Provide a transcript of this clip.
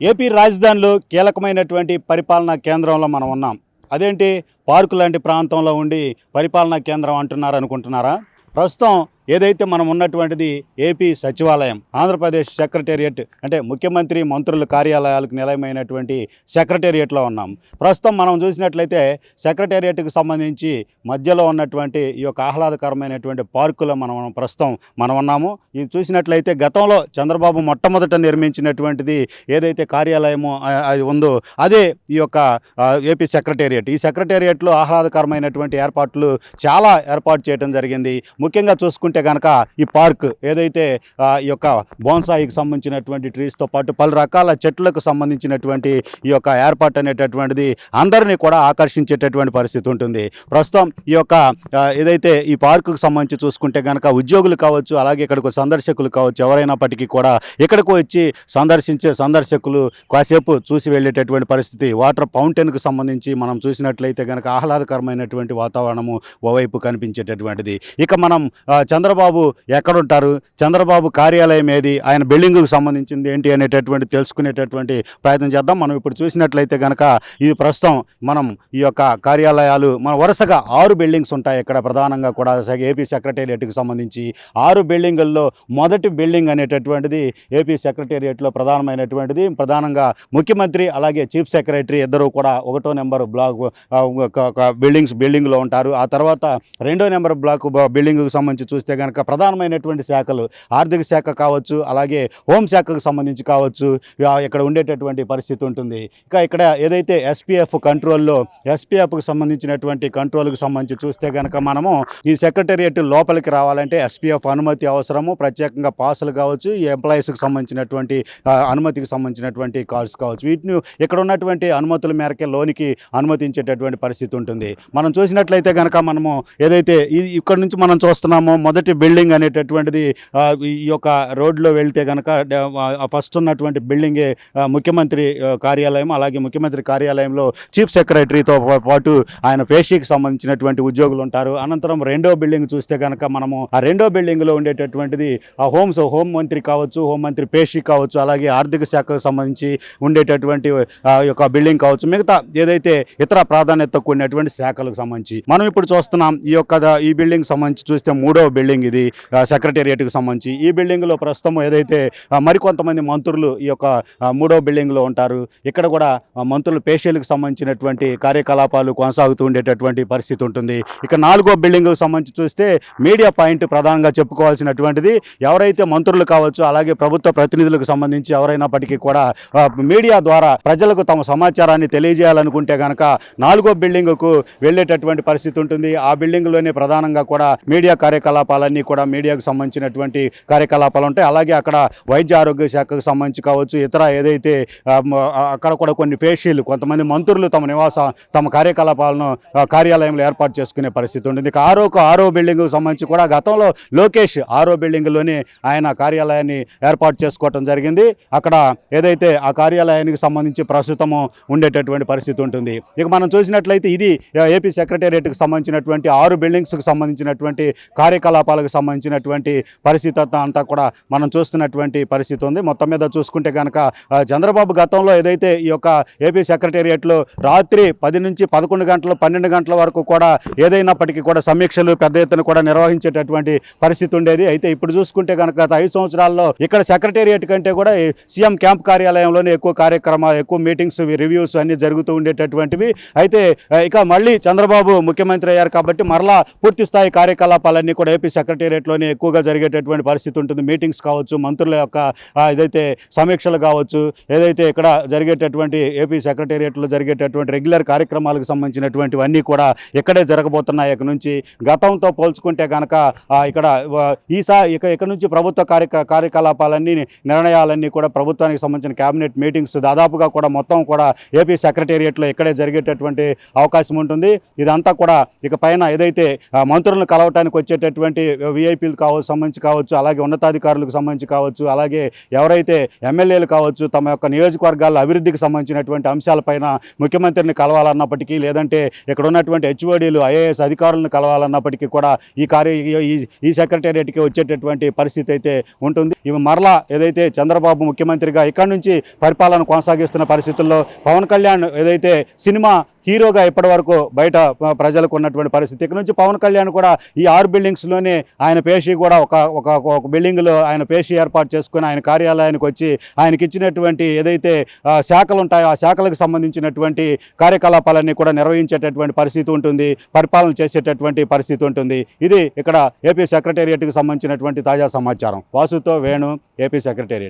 AP రాజధానిలో కీలకమైనటువంటి పరిపాలనా కేంద్రంలో మనం ఉన్నాం. అదేంటి? పార్కు లాంటి ప్రాంతంలో ఉండి పరిపాలనా కేంద్రం అంటున్నారు అనుకుంటున్నారా? ప్రస్తుతం ఏదైతే మనం ఉన్నటువంటిది ఏపీ సచివాలయం ఆంధ్రప్రదేశ్ సెక్రటేరియట్ అంటే ముఖ్యమంత్రి మంత్రుల కార్యాలయాలకు నిలయమైనటువంటి సెక్రటేరియట్లో ఉన్నాం. ప్రస్తుతం మనం చూసినట్లయితే సెక్రటేరియట్కి సంబంధించి మధ్యలో ఉన్నటువంటి ఈ యొక్క ఆహ్లాదకరమైనటువంటి పార్కులో మనం ప్రస్తుతం మనం ఉన్నాము. ఇది చూసినట్లయితే గతంలో చంద్రబాబు మొట్టమొదట నిర్మించినటువంటిది ఏదైతే కార్యాలయము అది ఉందో అదే ఈ యొక్క ఏపీ సెక్రటేరియట్. ఈ సెక్రటేరియట్లో ఆహ్లాదకరమైనటువంటి ఏర్పాట్లు చాలా ఏర్పాటు చేయడం జరిగింది. ముఖ్యంగా చూసుకుంటే కనుక ఈ పార్క్ ఏదైతే ఈ యొక్క బోన్సాయికి సంబంధించినటువంటి ట్రీస్తో పాటు పలు రకాల చెట్లకు సంబంధించినటువంటి ఈ యొక్క ఏర్పాటు అనేటటువంటిది అందరినీ కూడా ఆకర్షించేటటువంటి పరిస్థితి ఉంటుంది. ప్రస్తుతం ఈ యొక్క ఏదైతే ఈ పార్కుకు సంబంధించి చూసుకుంటే కనుక ఉద్యోగులు కావచ్చు అలాగే ఇక్కడికి సందర్శకులు కావచ్చు ఎవరైనప్పటికీ కూడా ఇక్కడికి వచ్చి సందర్శించే సందర్శకులు కాసేపు చూసి వెళ్ళేటటువంటి పరిస్థితి వాటర్ ఫౌంటైన్కు సంబంధించి మనం చూసినట్లయితే కనుక ఆహ్లాదకరమైనటువంటి వాతావరణము ఓవైపు కనిపించేటటువంటిది. ఇక మనం చంద్ర చంద్రబాబు ఎక్కడుంటారు? చంద్రబాబు కార్యాలయం ఏది? ఆయన బిల్డింగ్కు సంబంధించింది ఏంటి అనేటటువంటి తెలుసుకునేటటువంటి ప్రయత్నం చేద్దాం. మనం ఇప్పుడు చూసినట్లయితే కనుక ఇది ప్రస్తుతం మనం ఈ యొక్క కార్యాలయాలు మన వరుసగా ఆరు బిల్డింగ్స్ ఉంటాయి ఇక్కడ ప్రధానంగా కూడా. ఏపీ సెక్రటేరియట్కి సంబంధించి ఆరు బిల్డింగుల్లో మొదటి బిల్డింగ్ అనేటటువంటిది ఏపీ సెక్రటేరియట్లో ప్రధానమైనటువంటిది. ప్రధానంగా ముఖ్యమంత్రి అలాగే చీఫ్ సెక్రటరీ ఇద్దరు కూడా ఒకటో నెంబర్ బ్లాక్ బిల్డింగ్స్ బిల్డింగ్లో ఉంటారు. ఆ తర్వాత రెండో నెంబర్ బ్లాక్ బిల్డింగ్కి సంబంధించి చూస్తే కనుక ప్రధానమైనటువంటి శాఖలు ఆర్థిక శాఖ కావచ్చు అలాగే హోంశాఖకు సంబంధించి కావచ్చు ఇక్కడ ఉండేటటువంటి పరిస్థితి ఉంటుంది. ఇక ఇక్కడ ఏదైతే ఎస్పీఎఫ్ కంట్రోల్లో ఎస్పీఎఫ్కి సంబంధించినటువంటి కంట్రోల్కి సంబంధించి చూస్తే కనుక మనము ఈ సెక్రటేరియట్ లోపలికి రావాలంటే ఎస్పీఎఫ్ అనుమతి అవసరము ప్రత్యేకంగా పాసులు కావచ్చు ఈ ఎంప్లాయీస్కి సంబంధించినటువంటి అనుమతికి సంబంధించినటువంటి కార్డ్స్ కావచ్చు. వీటిని ఇక్కడ ఉన్నటువంటి అనుమతుల మేరకే లోనికి అనుమతించేటటువంటి పరిస్థితి ఉంటుంది. మనం చూసినట్లయితే కనుక మనము ఏదైతే ఇక్కడ నుంచి మనం చూస్తున్నామో మొదటి బిల్డింగ్ అనేటటువంటిది ఈ యొక్క రోడ్లో వెళ్తే కనుక ఫస్ట్ ఉన్నటువంటి బిల్డింగే ముఖ్యమంత్రి కార్యాలయం అలాగే ముఖ్యమంత్రి కార్యాలయంలో చీఫ్ సెక్రటరీతో పాటు ఆయన పేషీకి సంబంధించినటువంటి ఉద్యోగులు ఉంటారు. అనంతరం రెండో బిల్డింగ్ చూస్తే కనుక మనము ఆ రెండో బిల్డింగ్లో ఉండేటటువంటిది ఆ హోమ్స్ హోం మంత్రి కావచ్చు హోం మంత్రి పేషీ కావచ్చు అలాగే ఆర్థిక శాఖకు సంబంధించి ఉండేటటువంటి ఆ యొక్క బిల్డింగ్ కావచ్చు మిగతా ఏదైతే ఇతర ప్రాధాన్యత కూడినటువంటి శాఖలకు సంబంధించి. మనం ఇప్పుడు చూస్తున్నాం ఈ యొక్క ఈ బిల్డింగ్ సంబంధించి చూస్తే మూడో బిల్డింగ్ ఇది సెక్రటేరియట్కి సంబంధించి. ఈ బిల్డింగ్లో ప్రస్తుతం ఏదైతే మరికొంతమంది మంత్రులు ఈ యొక్క మూడో బిల్డింగ్లో ఉంటారు ఇక్కడ కూడా మంత్రులు పేషెంట్లకు సంబంధించినటువంటి కార్యకలాపాలు కొనసాగుతూ ఉండేటటువంటి పరిస్థితి ఉంటుంది. ఇక నాలుగో బిల్డింగ్కి సంబంధించి చూస్తే మీడియా పాయింట్ ప్రధానంగా చెప్పుకోవాల్సినటువంటిది ఎవరైతే మంత్రులు కావచ్చు అలాగే ప్రభుత్వ ప్రతినిధులకు సంబంధించి ఎవరైనప్పటికీ కూడా మీడియా ద్వారా ప్రజలకు తమ సమాచారాన్ని తెలియజేయాలనుకుంటే కనుక నాలుగో బిల్డింగ్కు వెళ్ళేటటువంటి పరిస్థితి ఉంటుంది. ఆ బిల్డింగ్లోనే ప్రధానంగా కూడా మీడియా కార్యకలాపాలన్నీ కూడా మీడియాకు సంబంధించినటువంటి కార్యకలాపాలు ఉంటాయి. అలాగే అక్కడ వైద్య ఆరోగ్య శాఖకు సంబంధించి కావచ్చు ఇతర ఏదైతే అక్కడ కూడా కొన్ని ఫేషియల్ కొంతమంది మంత్రులు తమ నివాస తమ కార్యకలాపాలను కార్యాలయంలో ఏర్పాటు చేసుకునే పరిస్థితి ఉంటుంది. ఇక ఆరోకు ఆరో బిల్డింగ్కు సంబంధించి కూడా గతంలో లోకేష్ ఆరో బిల్డింగ్లోనే ఆయన కార్యాలయాన్ని ఏర్పాటు చేసుకోవటం జరిగింది. అక్కడ ఏదైతే ఆ కార్యాలయానికి సంబంధించి ప్రస్తుతము ఉండేటటువంటి పరిస్థితి ఉంటుంది. ఇక మనం చూసినట్లయితే ఇది ఏపీ సెక్రటేరియట్కి సంబంధించినటువంటి ఆరు బిల్డింగ్స్కి సంబంధించినటువంటి కార్యకలాపాలు కార్యకలాపాలకు సంబంధించినటువంటి పరిస్థితి అంతా కూడా మనం చూస్తున్నటువంటి పరిస్థితి ఉంది. మొత్తం మీద చూసుకుంటే కనుక చంద్రబాబు గతంలో ఏదైతే ఈ యొక్క ఏపీ సెక్రటేరియట్లో రాత్రి పది నుంచి పదకొండు గంటలు పన్నెండు గంటల వరకు కూడా ఏదైనప్పటికీ కూడా సమీక్షలు పెద్ద ఎత్తున కూడా నిర్వహించేటటువంటి పరిస్థితి ఉండేది. అయితే ఇప్పుడు చూసుకుంటే కనుక గత ఐదు సంవత్సరాల్లో ఇక్కడ సెక్రటేరియట్ కంటే కూడా ఈ సీఎం క్యాంప్ కార్యాలయంలోనే ఎక్కువ కార్యక్రమాలు ఎక్కువ మీటింగ్స్ రివ్యూస్ అన్ని జరుగుతూ ఉండేటటువంటివి. అయితే ఇక మళ్ళీ చంద్రబాబు ముఖ్యమంత్రి అయ్యారు కాబట్టి మరలా పూర్తి స్థాయి కార్యకలాపాలన్నీ కూడా ఏపీ సెక్రటేరియట్లోనే ఎక్కువగా జరిగేటటువంటి పరిస్థితి ఉంటుంది. మీటింగ్స్ కావచ్చు మంత్రుల యొక్క ఏదైతే సమీక్షలు కావచ్చు ఏదైతే ఇక్కడ జరిగేటటువంటి ఏపీ సెక్రటేరియట్లో జరిగేటటువంటి రెగ్యులర్ కార్యక్రమాలకు సంబంధించినటువంటివన్నీ కూడా ఇక్కడే జరగబోతున్నాయి. ఇక నుంచి గతంతో పోల్చుకుంటే కనుక ఇక్కడ ఈసారి ఈసా ఇక ఇక నుంచి ప్రభుత్వ కార్య కార్యకలాపాలన్నీ నిర్ణయాలన్నీ కూడా ప్రభుత్వానికి సంబంధించిన కేబినెట్ మీటింగ్స్ దాదాపుగా కూడా మొత్తం కూడా ఏపీ సెక్రటేరియట్లో ఇక్కడే జరిగేటటువంటి అవకాశం ఉంటుంది. ఇదంతా కూడా ఇక పైన ఏదైతే మంత్రులను కలవటానికి వచ్చేటటువంటి విఐపీలు కావచ్చు సంబంధించి కావచ్చు అలాగే ఉన్నతాధికారులకు సంబంధించి కావచ్చు అలాగే ఎవరైతే ఎమ్మెల్యేలు కావచ్చు తమ యొక్క నియోజకవర్గాల అభివృద్ధికి సంబంధించినటువంటి అంశాలపైన ముఖ్యమంత్రిని కలవాలన్నప్పటికీ లేదంటే ఇక్కడ ఉన్నటువంటి హెచ్ఓడీలు ఐఏఎస్ అధికారులను కలవాలన్నప్పటికీ కూడా ఈ కార్య ఈ- ఈ సెక్రటేరియట్కి వచ్చేటటువంటి పరిస్థితి అయితే ఉంటుంది. ఇవి మరలా ఏదైతే చంద్రబాబు ముఖ్యమంత్రిగా ఇక్కడ నుంచి పరిపాలన కొనసాగిస్తున్న పరిస్థితుల్లో పవన్ కళ్యాణ్ ఏదైతే సినిమా హీరోగా ఇప్పటివరకు బయట ప్రజలకు ఉన్నటువంటి పరిస్థితి ఇక్కడ నుంచి పవన్ కళ్యాణ్ కూడా ఈ ఆరు బిల్డింగ్స్లోనే ఆయన పేషి కూడా ఒక ఒక ఒక బిల్డింగ్లో ఆయన పేషి ఏర్పాటు చేసుకుని ఆయన కార్యాలయానికి వచ్చి ఆయనకి ఇచ్చినటువంటి ఏదైతే ఆ, శాఖలు ఉంటాయో ఆ శాఖలకు సంబంధించినటువంటి కార్యకలాపాలన్నీ కూడా నిర్వహించేటటువంటి పరిస్థితి ఉంటుంది పరిపాలన చేసేటటువంటి పరిస్థితి ఉంటుంది. ఇది ఇక్కడ ఏపీ సెక్రటేరియట్కి సంబంధించినటువంటి తాజా సమాచారం. వాసుతో వేణు ఏపీ సెక్రటేరియట్.